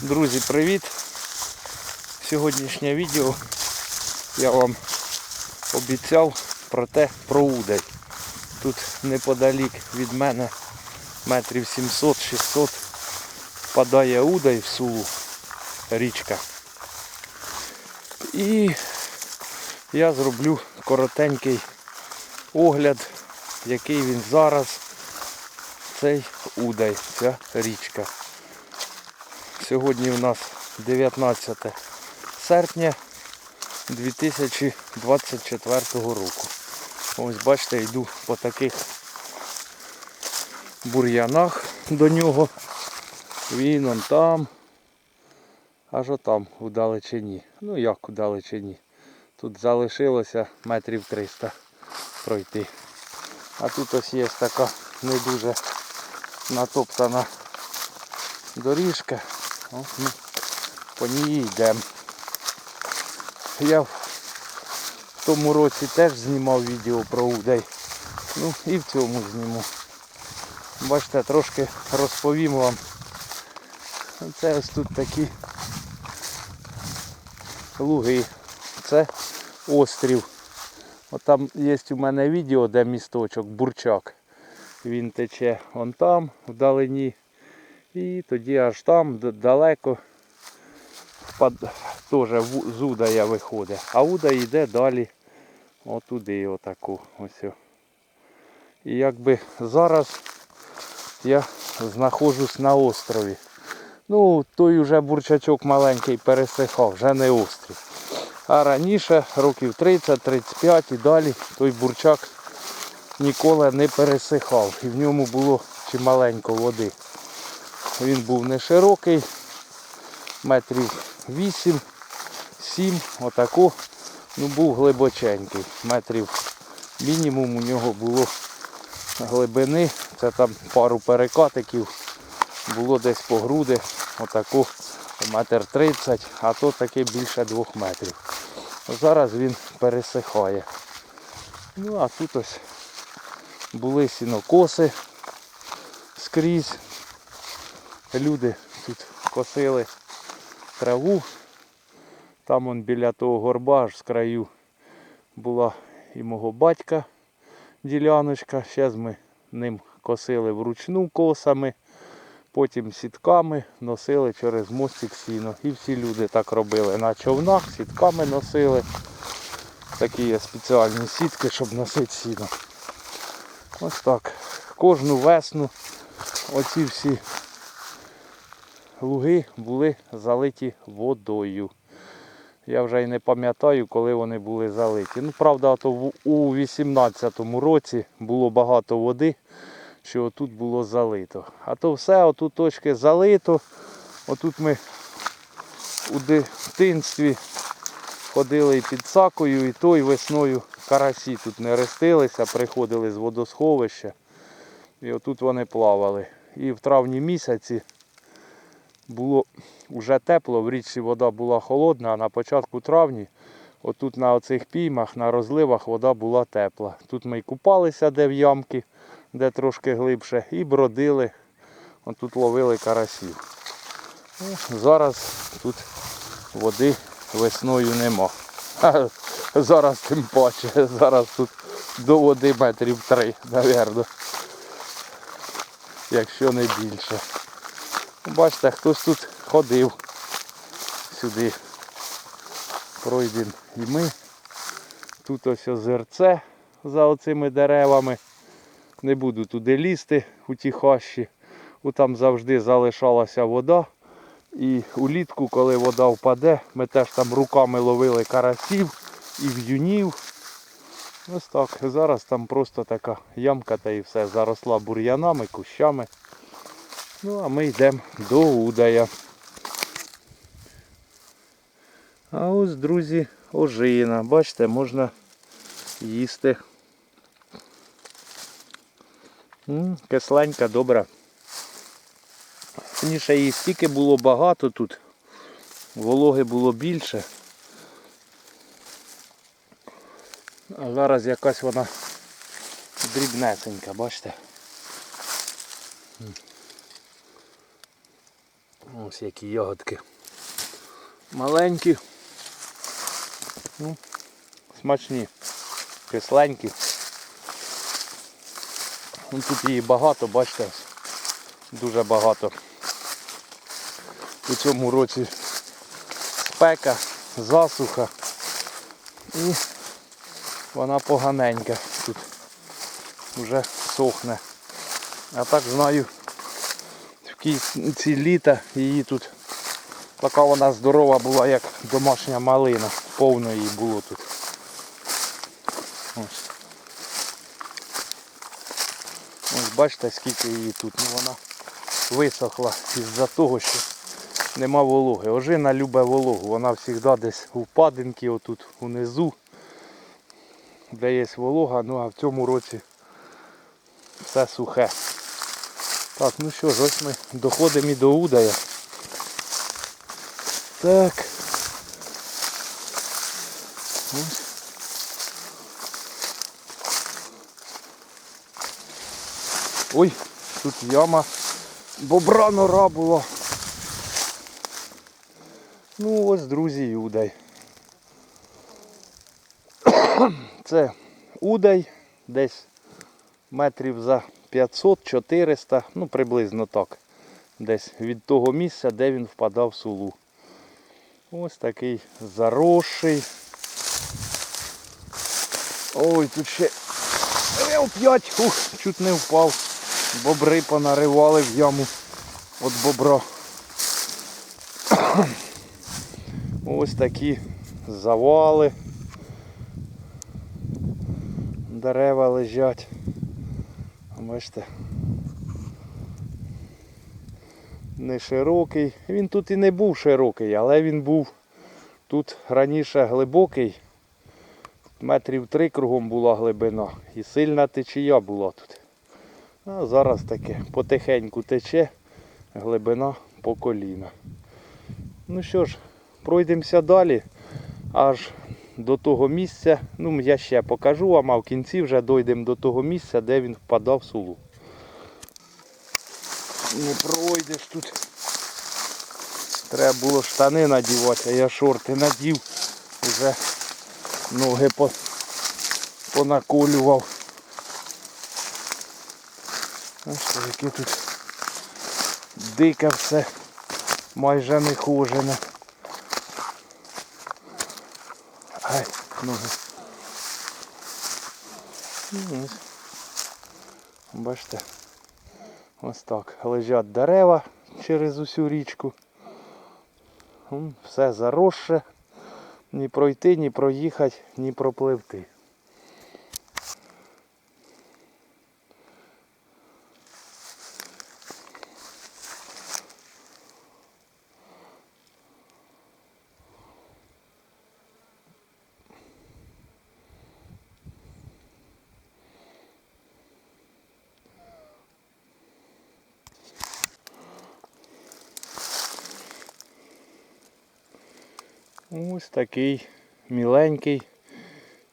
Друзі, привіт! Сьогоднішнє відео я вам обіцяв про те про удай. Тут неподалік від мене метрів 700-600 впадає удай в сулу річка. І я зроблю коротенький огляд, який він зараз, цей удай, ця річка. Сьогодні у нас 19 серпня 2024 року. Ось бачите, йду по таких бур'янах до нього. Він он там. Аж отам у далечині. Ну як у далечині. Тут залишилося метрів 300 пройти. А тут ось є така не дуже натоптана доріжка. О, ну, по ній йдемо. Я в тому році теж знімав відео про удай. Ну і в цьому зніму. Бачите, трошки розповім вам. Це ось тут такі луги. Це острів. От там є у мене відео, де місточок, бурчак. Він тече вон там, вдалині. І тоді аж там далеко теж з Удая виходить. А Удай йде далі отуди отаку. Ось. І якби зараз я знаходжусь на острові. Ну, той уже бурчачок маленький пересихав, вже не острів. А раніше, років 30-35 і далі, той бурчак ніколи не пересихав. І в ньому було чималенько води. Він був не широкий, метрів 8, 7, отако. Ну був глибоченький. Метрів мінімум у нього було глибини. Це там пару перекатиків. Було десь по груди, отако метр 30, а то таки більше двох метрів. Зараз він пересихає. Ну а тут ось були сінокоси скрізь. Люди тут косили траву. Там он біля того горба аж з краю була і мого батька діляночка. Зараз ми ним косили вручну косами, потім сітками носили через мостик сіно. І всі люди так робили на човнах, сітками носили. Такі є спеціальні сітки, щоб носити сіно. Ось так. Кожну весну оці всі луги були залиті водою. Я вже й не пам'ятаю, коли вони були залиті. Ну, правда, то у 18-му році було багато води, що тут було залито. А то все, отут точки залито. Отут ми у дитинстві ходили і під сакою, і той весною карасі тут не рестилися, приходили з водосховища. І отут вони плавали. І в травні місяці було вже тепло, в річці вода була холодна, а на початку травні, отут на оцих піймах, на розливах вода була тепла. Тут ми й купалися, де в ямки, де трошки глибше, і бродили. Отут ловили карасів. Ну, Зараз тут води весною нема. Зараз тим паче, зараз тут до води метрів три, мабуть. Якщо не більше. Бачите, хтось тут ходив сюди. Пройдемо і ми. Тут ось озерце за оцими деревами. Не буду туди лізти у ті хащі. Бо Там завжди залишалася вода. І улітку, коли вода впаде, ми теж там руками ловили карасів і в'юнів. Ось так. Зараз там просто така ямка та і все. Заросла бур'янами, кущами. Ну, а ми йдемо до Удая. А ось, друзі, ожина. Бачите, можна їсти. Кисленька, добра. Раніше її стільки було багато тут. Вологи було більше. А зараз якась вона дрібнесенька, бачите? Ось які ягодки. Маленькі. Ну, смачні, кисленькі. Ну, тут її багато, бачите, дуже багато. У цьому році спека, засуха і вона поганенька тут вже сохне. А так знаю, кінці літа її тут така вона здорова була, як домашня малина. Повно її було тут. Ось. Ось бачите, скільки її тут. Ну вона висохла із-за того, що нема вологи. Ожина любить вологу. Вона завжди десь у впадинки отут унизу, де є волога, ну а в цьому році все сухе. Так, ну що ж, ось ми доходимо і до удая. Так. Ось. Ой, тут яма. Бобра нора була. Ну ось, друзі, і удай. Це удай десь метрів за 500-400, ну приблизно так. Десь від того місця, де він впадав в сулу. Ось такий заросший. Ой, тут ще п'ять, ух, чуть не впав. Бобри понаривали в яму від бобра. Ось такі завали. Дерева лежать. Бачите. Не широкий. Він тут і не був широкий, але він був тут раніше глибокий. Метрів три кругом була глибина і сильна течія була тут. А зараз таке потихеньку тече, глибина по коліна. Ну що ж, пройдемося далі, аж до того місця. Ну, я ще покажу вам, а в кінці вже дійдемо до того місця, де він впадав в сулу. Не пройдеш тут. Треба було штани надівати, а я шорти надів. Вже ноги по... понаколював. Бачите, яке тут дике все, майже не хожене. Ноги. Ну, ось. Бачите, ось так лежать дерева через усю річку. Все заросше. Ні пройти, ні проїхати, ні пропливти. Ось такий міленький,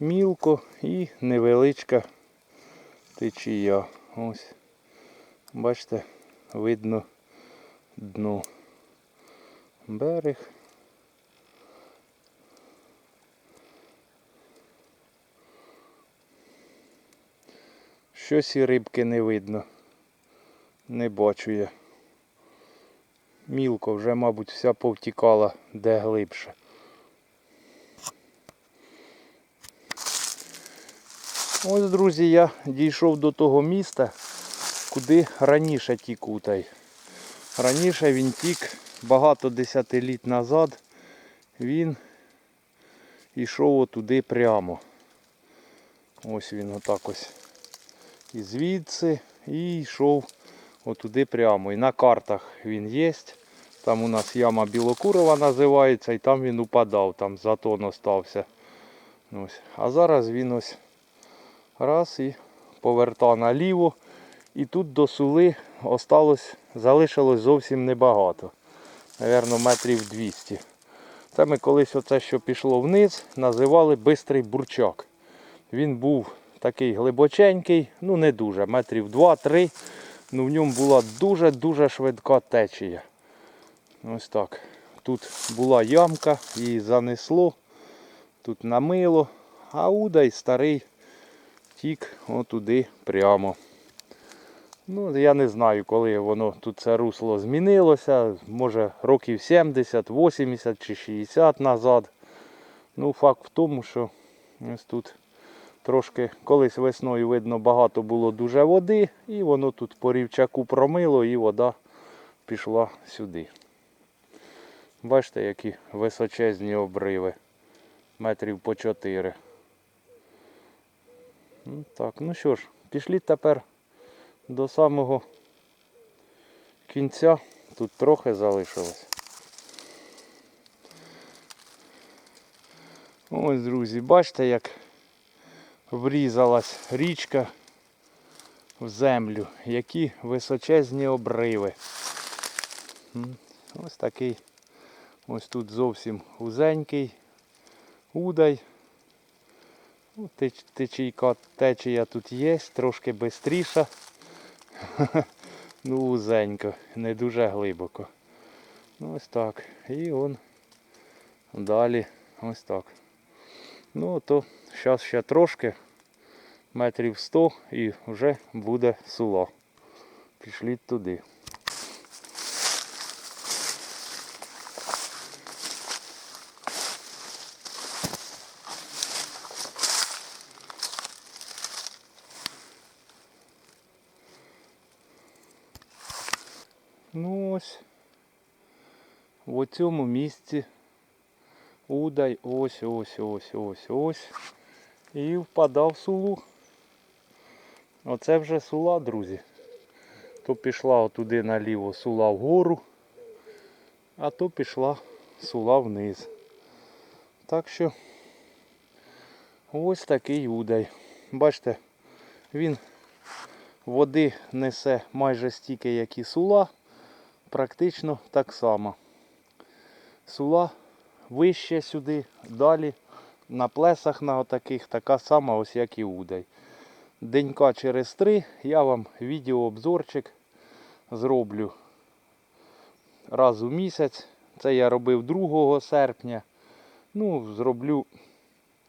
мілко і невеличка течія. Ось. Бачите, видно дно. Берег. Щось і рибки не видно. Не бачу я. Мілко вже, мабуть, вся повтікала де глибше. Ось, друзі, я дійшов до того міста, куди раніше тік утай. Раніше він тік багато десятиліть назад. Він йшов отуди прямо. Ось він отак ось. І звідси і йшов отуди прямо. І на картах він є. Там у нас яма Білокурова називається і там він упадав, там затон остався. Ось. А зараз він ось раз і поверта наліво. І тут до сули осталось, залишилось зовсім небагато. Навірно, метрів 200. Це ми колись оце, що пішло вниз, називали бистрий бурчак. Він був такий глибоченький, ну не дуже, метрів 2-3. Ну в ньому була дуже-дуже швидка течія. Ось так. Тут була ямка, її занесло, тут намило, а удай старий тік отуди прямо. Ну, я не знаю, коли воно тут це русло змінилося. Може років 70, 80 чи 60 назад. Ну, факт в тому, що ось тут трошки колись весною видно багато було дуже води, і воно тут по рівчаку промило і вода пішла сюди. Бачите, які височезні обриви. Метрів по 4. Ну, так, ну що ж, пішліть тепер до самого кінця. Тут трохи залишилось. Ось, друзі, бачите, як врізалась річка в землю, які височезні обриви. Ось такий, ось тут зовсім узенький удай. Теч- Течійка, течія тут є, трошки швидша. Ну, узенько, не дуже глибоко. Ну, ось так. І он далі ось так. Ну, то зараз ще трошки, метрів 100 і вже буде сула. Пішліть туди. Ну ось в цьому місці удай ось ось ось ось ось і впадав сулу. Оце вже сула, друзі. То пішла отуди наліво сула вгору, а то пішла сула вниз. Так що ось такий удай. Бачите, він води несе майже стільки, як і сула практично так само. Сула вище сюди, далі на плесах на отаких така сама ось як і удай. Денька через три я вам відеообзорчик зроблю раз у місяць. Це я робив 2 серпня. Ну, зроблю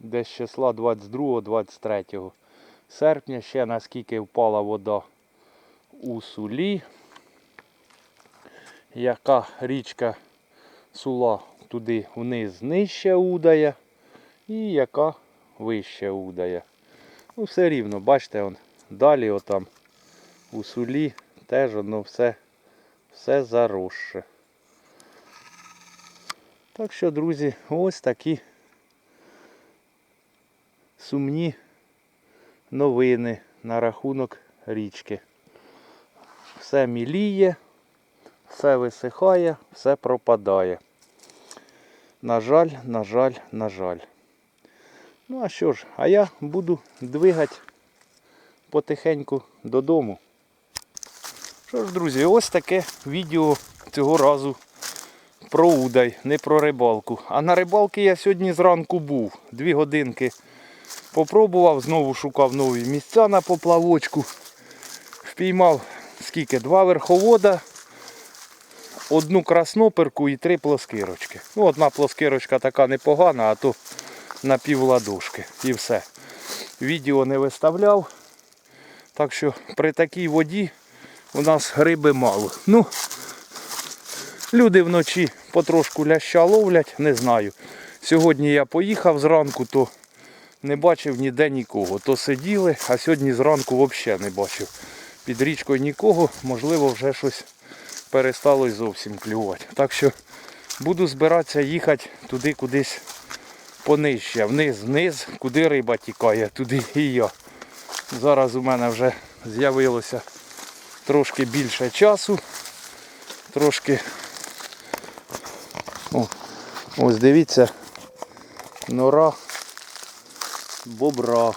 десь числа 22-23 серпня, ще наскільки впала вода у сулі яка річка сула туди вниз нижче удає і яка вище удає. Ну все рівно, бачите, он, далі отам у сулі теж воно все, все заросше. Так що, друзі, ось такі сумні новини на рахунок річки. Все міліє все висихає, все пропадає. На жаль, на жаль, на жаль. Ну а що ж, а я буду двигати потихеньку додому. Що ж, друзі, ось таке відео цього разу про удай, не про рибалку. А на рибалки я сьогодні зранку був. Дві годинки попробував, знову шукав нові місця на поплавочку. Впіймав скільки? Два верховода одну красноперку і три плоскирочки. Ну, одна плоскирочка така непогана, а то на пів ладошки. І все. Відео не виставляв. Так що при такій воді у нас риби мало. Ну, люди вночі потрошку ляща ловлять, не знаю. Сьогодні я поїхав зранку, то не бачив ніде нікого. То сиділи, а сьогодні зранку взагалі не бачив. Під річкою нікого, можливо, вже щось перестало й зовсім клювати. Так що буду збиратися їхати туди кудись понижче, вниз, вниз, куди риба тікає, туди і я. Зараз у мене вже з'явилося трошки більше часу. Трошки О, ось дивіться, нора бобра.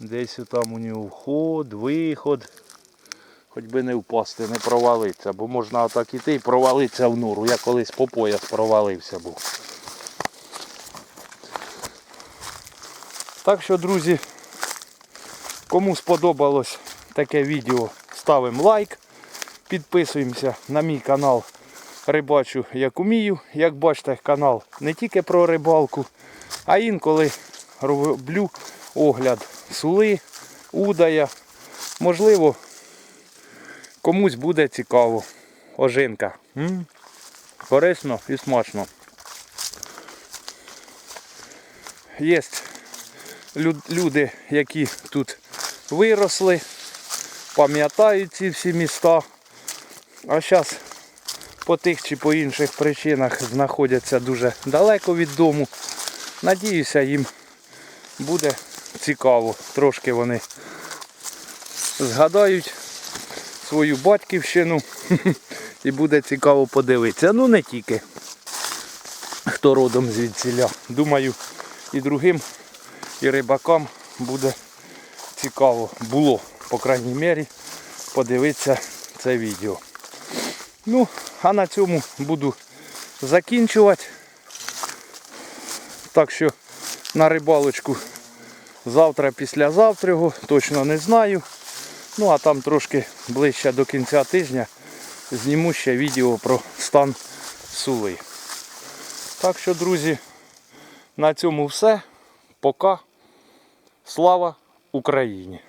Десь там у нього вход, виход. Хоч би не впасти, не провалитися, бо можна отак іти і провалитися в нору. Я колись по пояс провалився був. Так що, друзі, кому сподобалось таке відео, ставимо лайк, підписуємося на мій канал рибачу як умію. Як бачите, канал не тільки про рибалку, а інколи роблю огляд сули, удая. Можливо, комусь буде цікаво. Ожинка. М? Корисно і смачно. Є люди, які тут виросли, пам'ятають ці всі міста. А зараз по тих чи по інших причинах знаходяться дуже далеко від дому. Надіюся, їм буде цікаво. Трошки вони згадають свою батьківщину і буде цікаво подивитися. Ну не тільки хто родом звідсіля. Думаю, і другим, і рибакам буде цікаво. Було, по крайній мірі, подивитися це відео. Ну, а на цьому буду закінчувати. Так що на рибалочку завтра, післязавтра, точно не знаю. Ну а там трошки ближче до кінця тижня зніму ще відео про стан сули. Так що, друзі, на цьому все. Пока. Слава Україні!